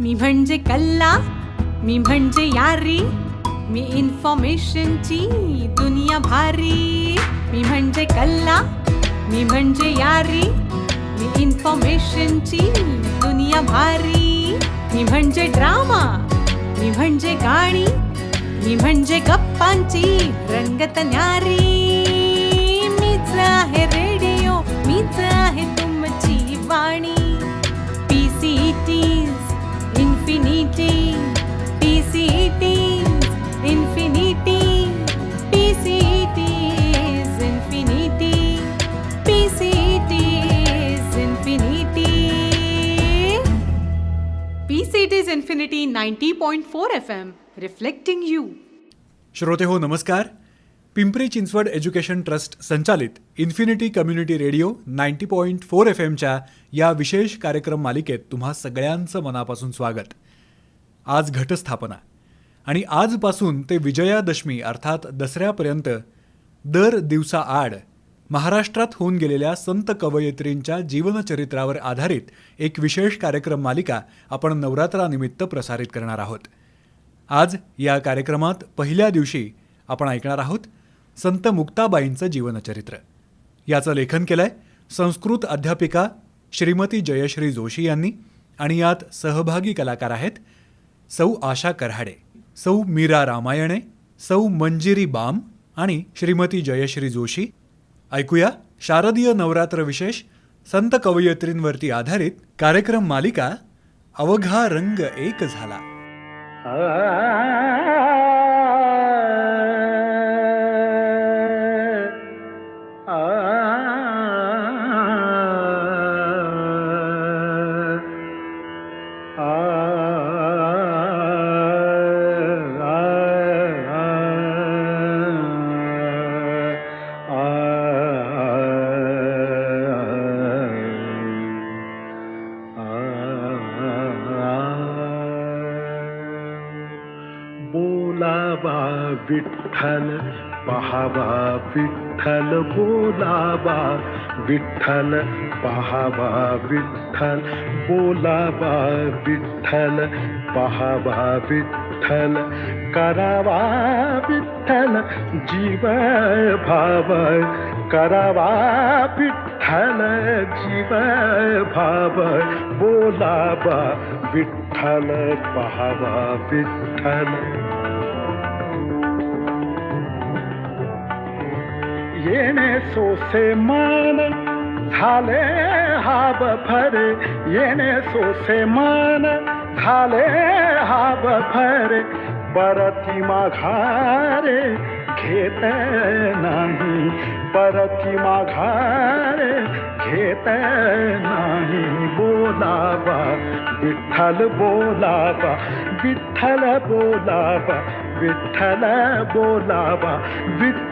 मी म्हणजे कल्ला मी म्हणजे यारी मी इन्फॉर्मेशनची दुनिया भारी. मी म्हणजे कल्ला मी म्हणजे यारी मी इन्फॉर्मेशनची दुनिया भारी. मी म्हणजे ड्रामा मी म्हणजे गाणी मी म्हणजे गप्पांची रंगत न्यारी. मीच आहे T's infinity P C T's infinity ninety point four F M reflecting you श्रोते हो नमस्कार. पिंपरी चिंचवड एज्युकेशन ट्रस्ट संचालित infinity community radio ninety point four F एमच्या या विशेष कार्यक्रम मालिकेत तुम्हा सगळ्यांचं मनापासून स्वागत. आज घटस्थापना. आणि आजपासून ते विजयादशमी अर्थात दसऱ्यापर्यंत दर दिवसा आड महाराष्ट्रात होऊन गेलेल्या संत कवयित्रींच्या जीवनचरित्रावर आधारित एक विशेष कार्यक्रम मालिका आपण नवरात्रानिमित्त प्रसारित करणार आहोत. आज या कार्यक्रमात पहिल्या दिवशी आपण ऐकणार आहोत संत मुक्ताबाईंचं जीवनचरित्र. याचं लेखन केलंय संस्कृत अध्यापिका श्रीमती जयश्री जोशी यांनी आणि यात सहभागी कलाकार आहेत सौ आशा कऱ्हाडे सौ मीरा रामायणे सौ मंजिरी बाम आणि श्रीमती जयश्री जोशी. ऐकूया शारदीय नवरात्र विशेष संत कवयित्रींवरती आधारित कार्यक्रम मालिका अवघा रंग एक झाला. बोलावा विठ्ठल पहावा विठ्ठल बोलावा विठ्ठल पहावा विठ्ठल बोलावा विठ्ठल पहावा विठ्ठल करावा विठ्ठल जीव भाव करावा विठ्ठल जीव भाव बोलावा विठ्ठल पहावा विठ्ठल। येणे सोसे मान. झाले हाब बफर येणे सोसे मान. झाले हाब फरे परती माघारे घेत नाही. परती माघारे घेत नाही. बोलावा विठ्ठल बोलावा विठ्ठल बोलावा विठ्ठल बोलावा विठ्ठल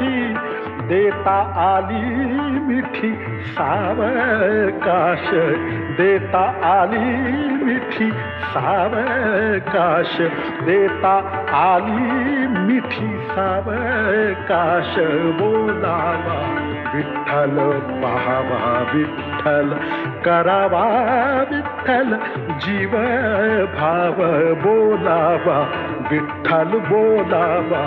काशी देता आली मिठी सावकाश देता आली मिठी सावकाश देता आली मिठी सावकाश बोलावा विठ्ठल पाहावा विठ्ठल करावा विठ्ठल जीव भाव. बोलावा विठ्ठल बोलावा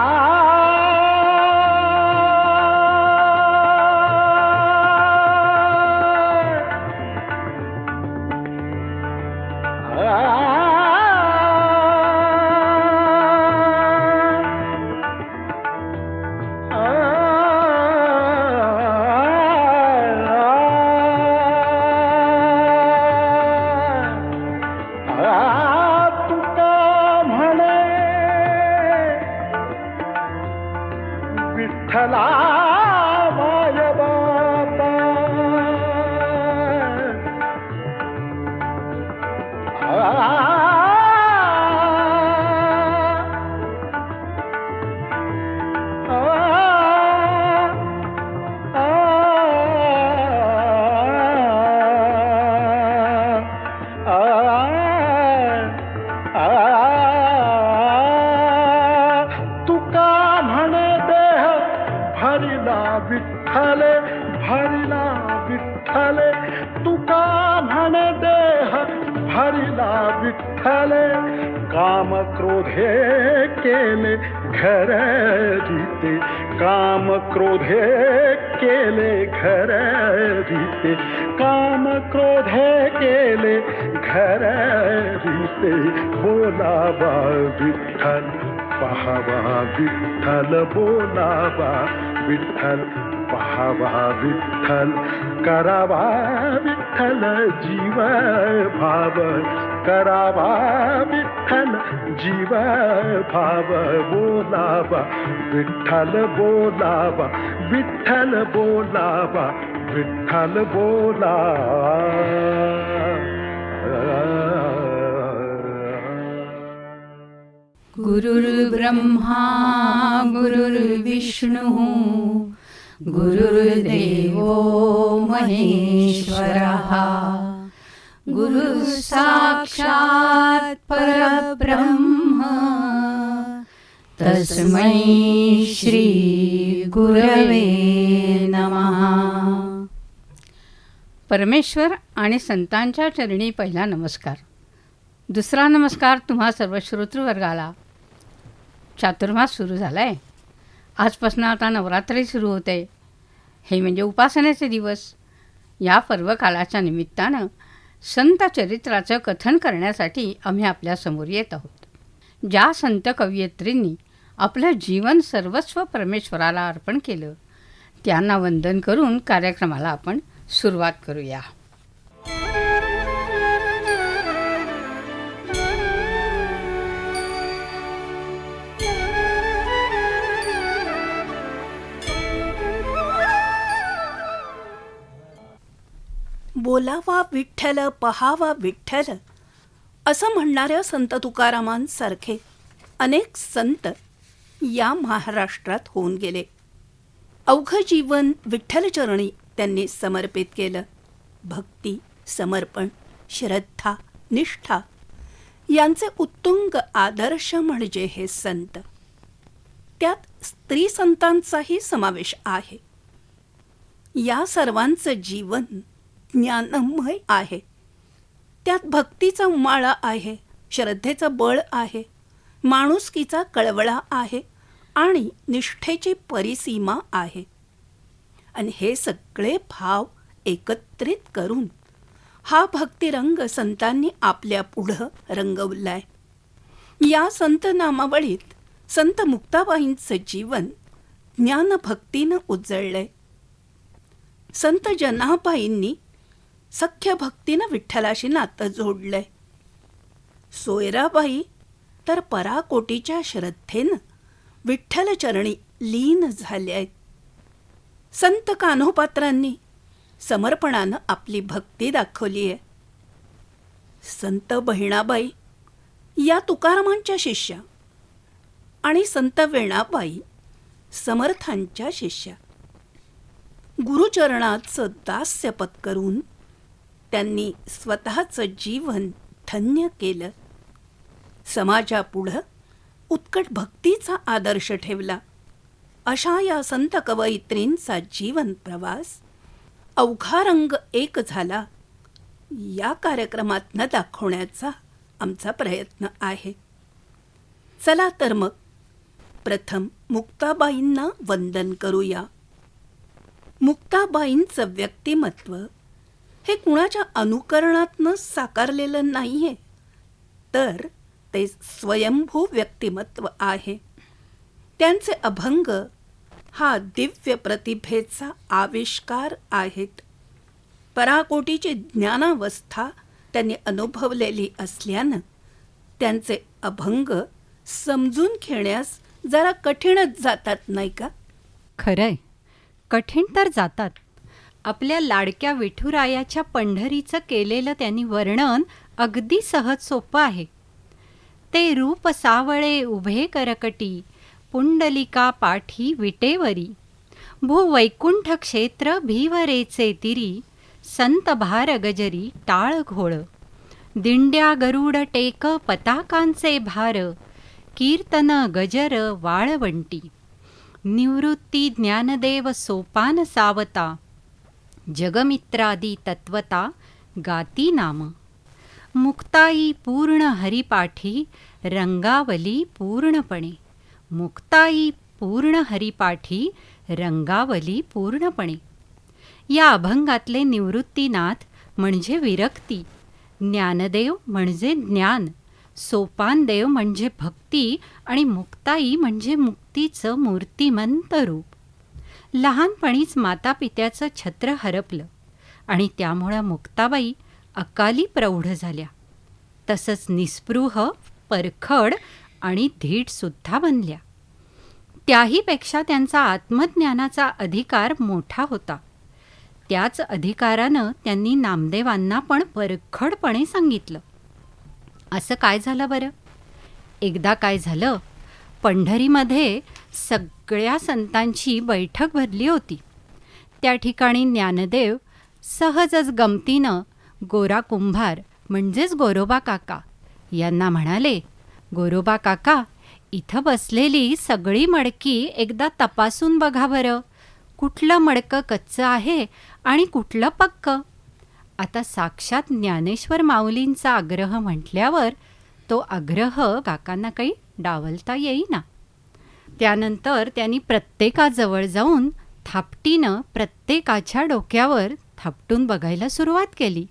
விட்டலா घर रीते काम क्रोधे केले घर रीते काम क्रोधे केले घर रीते बोलावा विठ्ठल पहावा विठ्ठल बोलावा विठ्ठल पहावा विठ्ठल करावा विठ्ठल जीव भाव करावा विठ्ठल जीव भाव बोलावा विठ्ठल बोलावा विठ्ठल बोलावा विठ्ठल बोला. गुरुर्ब्रह्मा गुरुर्विष्णुः गुरुर्देवो महेश्वरः। गुरु साक्षात् परब्रह्म। तस्मै श्रीगुरवे नमः। परमेश्वर आणि संतांच्या चरणी पहिला नमस्कार. दुसरा नमस्कार तुम्हा सर्व श्रोतृवर्गाला. चातुर्मास सुरू झाला आहे आजपासून आता नवरात्री सुरू होते. हे म्हणजे उपासनेचे दिवस. या पर्वकालाच्या निमित्तानं संत चरित्राचं कथन करण्यासाठी आम्ही आपल्यासमोर येत आहोत. ज्या संत कवयित्रींनी आपलं जीवन सर्वस्व परमेश्वराला अर्पण केलं त्यांना वंदन करून कार्यक्रमाला आपण सुरुवात करूया. बोलावा विठ्ठल पहावा विठ्ठल असं म्हणणाऱ्या संत तुकारामांसारखे अनेक संत या महाराष्ट्रात होऊन गेले. अवघं जीवन विठ्ठलचरणी त्यांनी समर्पित केलं. भक्ती समर्पण श्रद्धा निष्ठा यांचे उत्तुंग आदर्श म्हणजे हे संत. त्यात स्त्री संतांचाही समावेश आहे. या सर्वांचं जीवन ज्ञानमय आहे. त्यात भक्तीचा उमाळा आहे श्रद्धेचं बळ आहे माणुसकीचा कळवळा आहे आणि निष्ठेची परिसीमा आहे. आणि हे सगळे भाव एकत्रित करून हा भक्तिरंग संतांनी आपल्या पुढं रंगवलाय. या संत नामावळीत संत मुक्ताबाईंचं जीवन ज्ञानभक्तीनं उजळलंय. संत जनाबाईंनी सख्य भक्तीनं विठ्ठलाशी नातं जोडलंय. सोयराबाई तर पराकोटीच्या श्रद्धेनं विठ्ठलचरणी लीन झाल्या आहेत संत कान्होपात्रांनी समर्पणानं आपली भक्ती दाखवली आहे संत बहिणाबाई या तुकारामांच्या शिष्या आणि संत वेणाबाई समर्थांच्या शिष्या. गुरुचरणाचं दास्य पत्करून त्यांनी स्वतःचं जीवन धन्य केलं. समाजापुढं उत्कट भक्तीचा आदर्श ठेवला. अशा या संत कवयित्रींचा जीवन प्रवास अवघा रंग एक झाला. या कार्यक्रमातनं दाखवण्याचा आमचा प्रयत्न आहे. चला तर मग प्रथम मुक्ताबाईंना वंदन करूया. मुक्ताबाईंचं व्यक्तिमत्व हे कुणाच्या अनुकरणातनं साकारलेलं नाही आहे तर ते स्वयंभू व्यक्तिमत्व आहे. त्यांचे अभंग हा दिव्य प्रतिभेचा आविष्कार आहेत. पराकोटीची ज्ञानावस्था त्यांनी अनुभवलेली असल्यानं त्यांचे अभंग समजून घेण्यास जरा कठीणच जातात नाही का? खरंय. कठीण तर जातात. आपल्या लाडक्या विठुरायाच्या पंढरीचं केलेलं त्यांनी वर्णन अगदी सहज सोपं आहे. ते रूप सावळे उभे करकटी पुंडलिका पाठी विटेवरी भूवैकुंठ क्षेत्र भीवरेचे तिरी संत भार गजरी टाळ घोळ दिंड्या गरुड टेक पताकांचे भार कीर्तन गजर वाळवंटी निवृत्ती ज्ञानदेव सोपान सावता जगमित्रादी तत्वता गाती नाम. मुक्ताई पूर्ण हरिपाठी रंगावली पूर्णपणे. मुक्ताई पूर्ण हरिपाठी रंगावली पूर्णपणे. या अभंगातले निवृत्तीनाथ म्हणजे विरक्ती. ज्ञानदेव म्हणजे ज्ञान. सोपानदेव म्हणजे भक्ती आणि मुक्ताई म्हणजे मुक्तीचं मूर्तिमंत रूप. लहानपणीच मातापित्याचं छत्र हरपलं आणि त्यामुळं मुक्ताबाई अकाली प्रौढ झाल्या. तसंच निस्पृह परखड आणि धीटसुद्धा बनल्या. त्याहीपेक्षा त्यांचा आत्मज्ञानाचा अधिकार मोठा होता. त्याच अधिकारानं त्यांनी नामदेवांना पण परखडपणे सांगितलं. असं काय झालं बरं? एकदा काय झालं पंढरीमध्ये सगळ्या संतांची बैठक भरली होती. त्या ठिकाणी ज्ञानदेव सहजच गमतीनं गोरा कुंभार म्हणजेच गोरोबा काका यांना म्हणाले. गोरोबा काका इथं बसलेली सगळी मडकी एकदा तपासून बघा बरं. कुठलं मडकं कच्चं आहे आणि कुठलं पक्क? आता साक्षात ज्ञानेश्वर माऊलींचा आग्रह म्हटल्यावर तो आग्रह काकांना काही डावलता येईना. त्यानंतर त्यांनी प्रत्येकाजवळ जाऊन थापटीनं प्रत्येकाच्या डोक्यावर थापटून बघायला सुरुवात केली.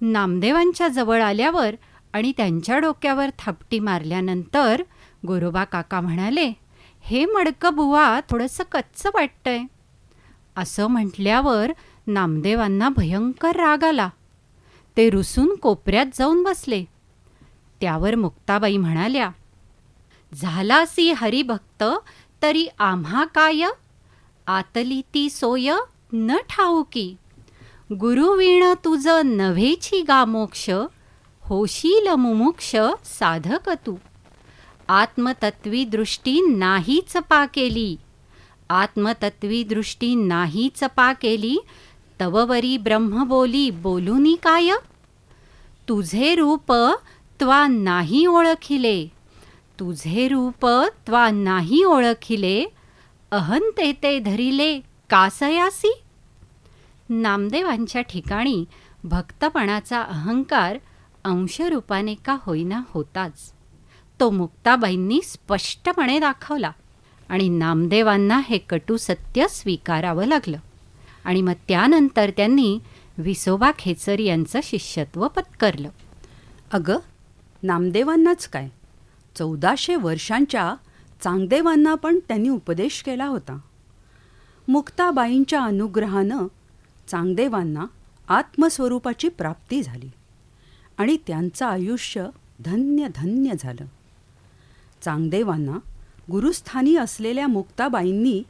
नामदेवांच्या जवळ आल्यावर आणि त्यांच्या डोक्यावर थापटी मारल्यानंतर गोरोबा काका म्हणाले हे मडकं बुवा थोडंसं कच्चं वाटतंय. असं म्हटल्यावर नामदेवांना भयंकर राग आला. ते रुसून कोपऱ्यात जाऊन बसले. त्यावर मुक्ताबाई म्हणाल्या झालासी हरिभक्त तरी आम्हा काय? आतली ती सोय न ठाऊकी. गुरुवीण तुझं नव्हेची गामोक्ष होशील मुमुक्ष साधक तू. आत्मतत्वी दृष्टी नाही चपा केली. आत्मतत्वी दृष्टी नाही चपा केली. तववरी ब्रह्मबोली बोलूनी काय? तुझे रूप त्वा नाही ओळखिले. तुझे रूप त्वा नाही ओळखिले. अहंते ते धरिले. कासयासी नामदेवांच्या ठिकाणी भक्तपणाचा अहंकार अंशरूपाने का होईना होताच. तो मुक्ताबाईंनी स्पष्टपणे दाखवला आणि नामदेवांना हे कटू सत्य स्वीकारावं लागलं. आणि मग त्यानंतर त्यांनी विसोबा खेचर यांचं शिष्यत्व पत्करलं. अगं नामदेवांनाच काय? चौदाशे वर्षांच्या चांगदेवांना पण त्यांनी उपदेश केला होता. मुक्ताबाईंच्या अनुग्रहानं चांगदेवांना आत्मस्वरूपाची प्राप्ती झाली आणि त्यांचं आयुष्य धन्य धन्य झालं. चांगदेवांना गुरुस्थानी असलेल्या मुक्ताबाईंनी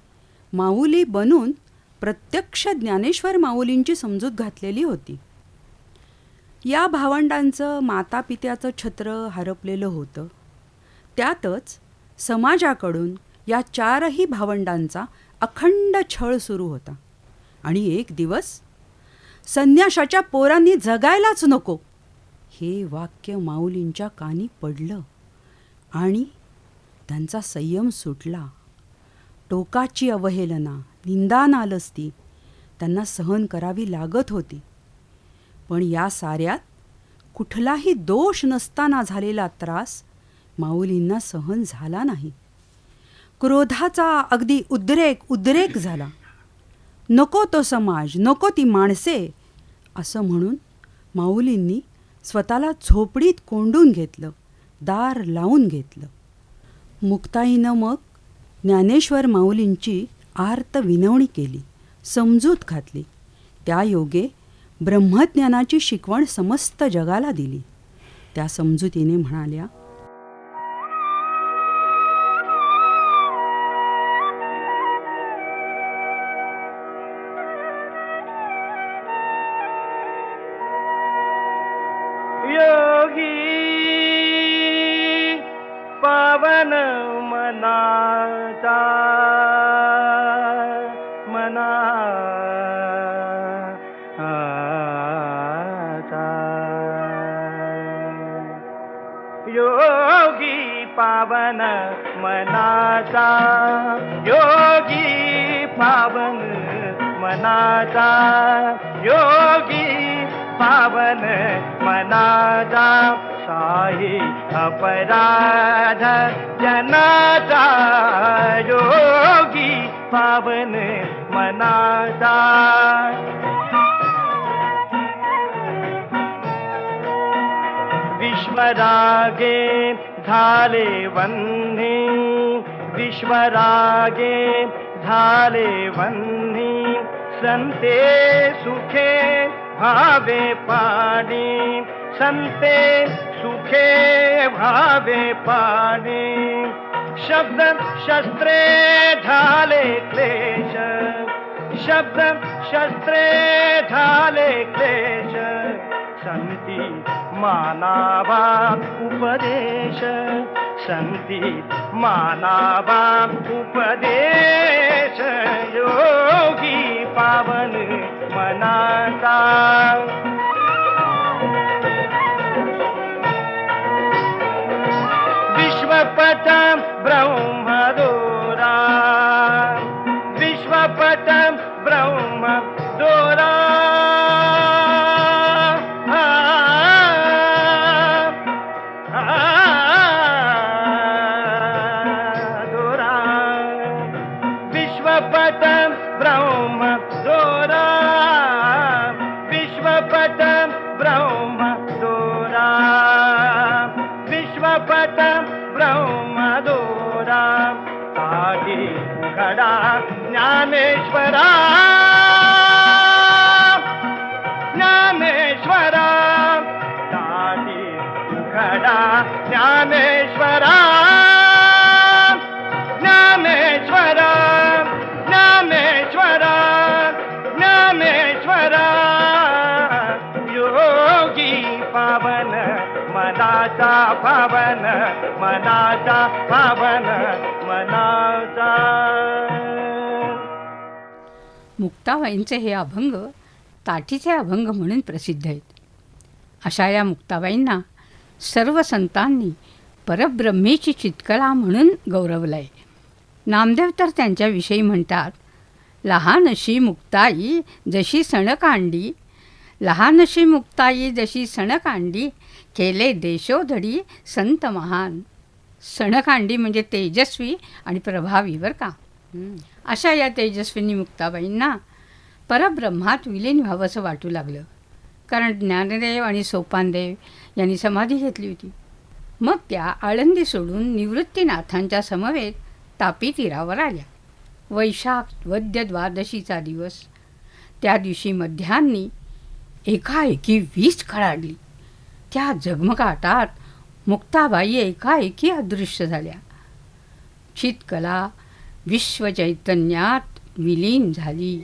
माऊली बनून प्रत्यक्ष ज्ञानेश्वर माऊलींची समजूत घातलेली होती. या भावंडांचं मातापित्याचं छत्र हरपलेलं होतं. त्यातच समाजाकडून या चारही भावंडांचा अखंड छळ सुरू होता. आणि एक दिवस संन्याशाच्या पोरांनी जगायलाच नको हे वाक्य माऊलींच्या कानी पडलं आणि त्यांचा संयम सुटला. टोकाची अवहेलना निंदा नालस्ती त्यांना सहन करावी लागत होती. पण या साऱ्यात कुठलाही दोष नसताना झालेला त्रास माऊलींना सहन झाला नाही. क्रोधाचा अगदी उद्रेक उद्रेक झाला. नको तो समाज नको ती माणसे असं म्हणून माऊलींनी स्वतःला झोपडीत कोंडून घेतलं दार लावून घेतलं. मुक्ताईनं मग ज्ञानेश्वर माऊलींची आर्त विनवणी केली समजूत घातली. त्या योगे ब्रह्मज्ञानाची शिकवण समस्त जगाला दिली. त्या समजुतीने म्हणाल्या पावन मनाचा मना योगी पावन मनाचा योगी पावन मनाचा योगी पावन मनाचा. साई अपराध जनाचा योगी पावन मनाचा. विश्वरागे झाले वन्हे विश्वरागे झाले वन्हे संते सुखे भावे पाणी संते सुखे भावे पाने। शब्द शस्त्रे झाले क्लेश। शब्द शस्त्रे झाले क्लेश। संती मानावा उपदेश। संती मानावा उपदेश। योगी पावन मनाचा ಮಾಡವು मनाचा पावन मनाचा पावन मनाचा. मुक्ताबाईंचे हे अभंग ताटीचे अभंग म्हणून प्रसिद्ध आहेत. अशा या मुक्ताबाईंना सर्व संतांनी परब्रह्मेची चितकला म्हणून गौरवलं आहे नामदेव तर त्यांच्याविषयी म्हणतात लहानशी मुक्ताई जशी सणकांडी लहानशी मुक्ताई जशी सणकांडी केले देशोधडी संत महान. सणकांडी म्हणजे तेजस्वी आणि प्रभावी बरं का अशा या तेजस्विनी मुक्ताबाईंना परब्रह्मात विलीन व्हावंसं वाटू लागलं. कारण ज्ञानदेव आणि सोपानदेव यांनी समाधी घेतली होती. मग त्या आळंदी सोडून निवृत्तीनाथांच्या समवेत तापी तीरावर आल्या. वैशाख वद्य द्वादशीचा दिवस. त्या दिवशी मध्यान्नी एकाएकी वीज खळाडली. त्या जगमगाटात मुक्ताबाई एकाएकी अदृश्य झाल्या. चितकला विश्वचैतन्यात विलीन झाली.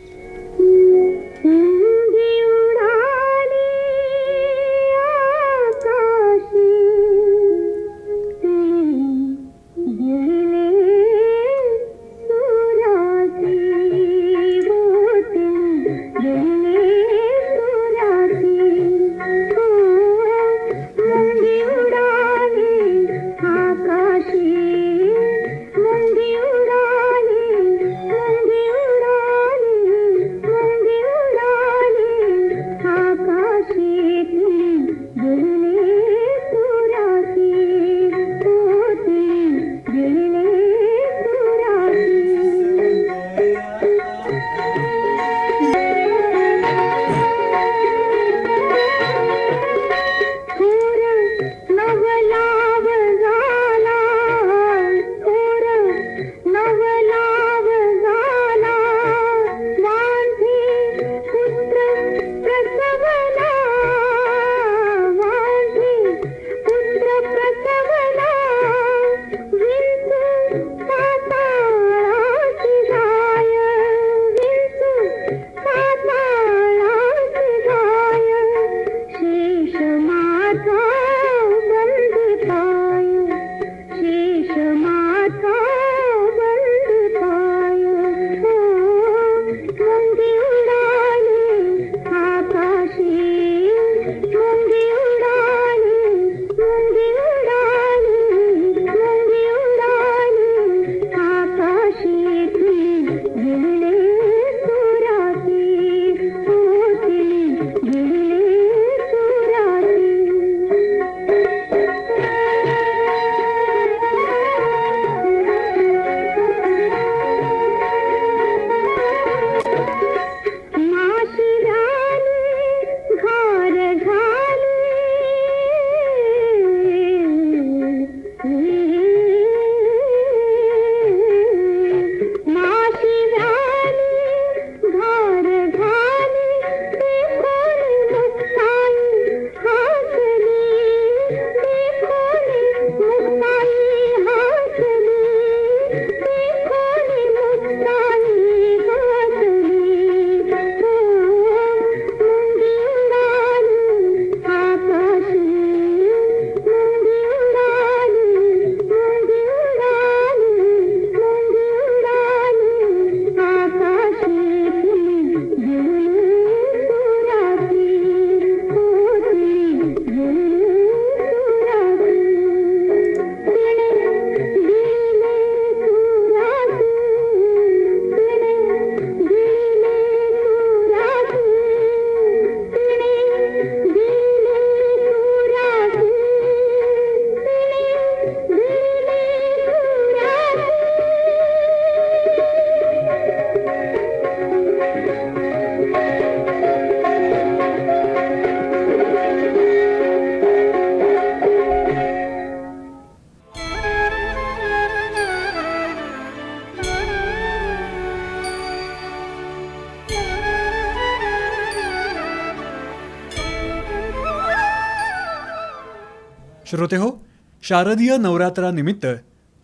श्रोते हो शारदीय नवरात्रानिमित्त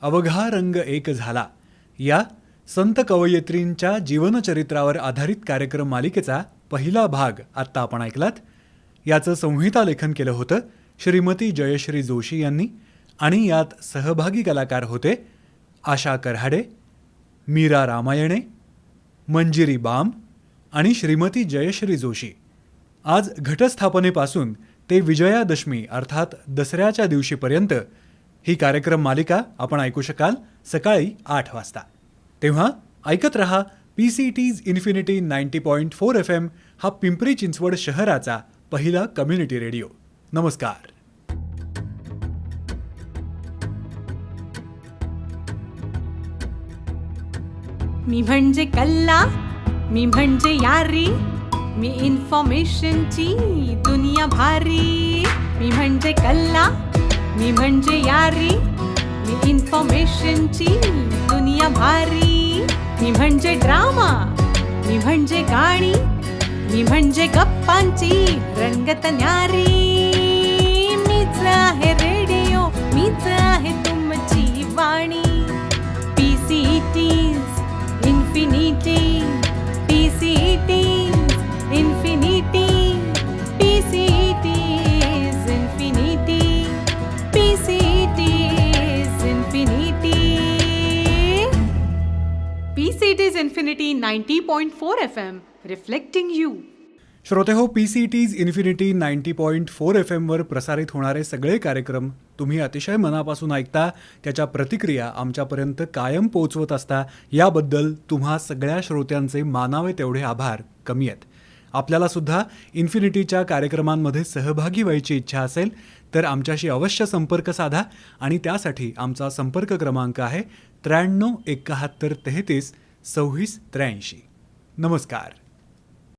अवघा रंग एक झाला. या संत कवयित्रींच्या जीवनचरित्रावर आधारित कार्यक्रम मालिकेचा पहिला भाग आत्ता आपण ऐकलात. याचं संहिता लेखन केलं होतं श्रीमती जयश्री जोशी यांनी आणि यात सहभागी कलाकार होते आशा करहाडे मीरा रामायणे मंजिरी बाम आणि श्रीमती जयश्री जोशी. आज घटस्थापनेपासून ते विजयादशमी अर्थात दसऱ्याच्या दिवशीपर्यंत. ही कार्यक्रम मालिका आपण ऐकू शकाल सकाळी आठ वाजता. तेव्हा ऐकत रहा P C T's infinity ninety point four F M हा पिंपरी चिंचवड शहराचा पहिला कम्युनिटी रेडिओ नमस्कार. मी म्हणजे कल्ला मी म्हणजे यारी मी इन्फॉर्मेशनची दुनिया भारी. मी म्हणजे कल्ला मी म्हणजे यारी. मी इन्फॉर्मेशनची दुनिया भारी. मी म्हणजे ड्रामा मी म्हणजे गाणी. मी म्हणजे गप्पांची रंगत न्यारी. मीच आहे रेडिओ मीच आहे तुमची वाणी. P C T's infinities infinity 90.4 FM reflecting you श्रोते हो P C T's infinity ninety point four F एमवर प्रसारित होणारे सगळे कार्यक्रम तुम्ही अतिशय मनापासून ऐकता त्याच्या प्रतिक्रिया आमच्यापर्यंत कायम पोहोचवत असता याबद्दल तुम्हा सगळ्या श्रोत्यांचे मानावे तेवढे आभार कमी आहेत. आपल्याला सुद्धा इन्फिनिटीच्या कार्यक्रमांमध्ये सहभागी व्हायची इच्छा असेल तर आमच्याशी अवश्य संपर्क साधा आणि त्यासाठी आमचा संपर्क क्रमांक आहे त्र्याण्णव एकाहत्तर तेहतीस सव्वीस त्र्याऐंशी नमस्कार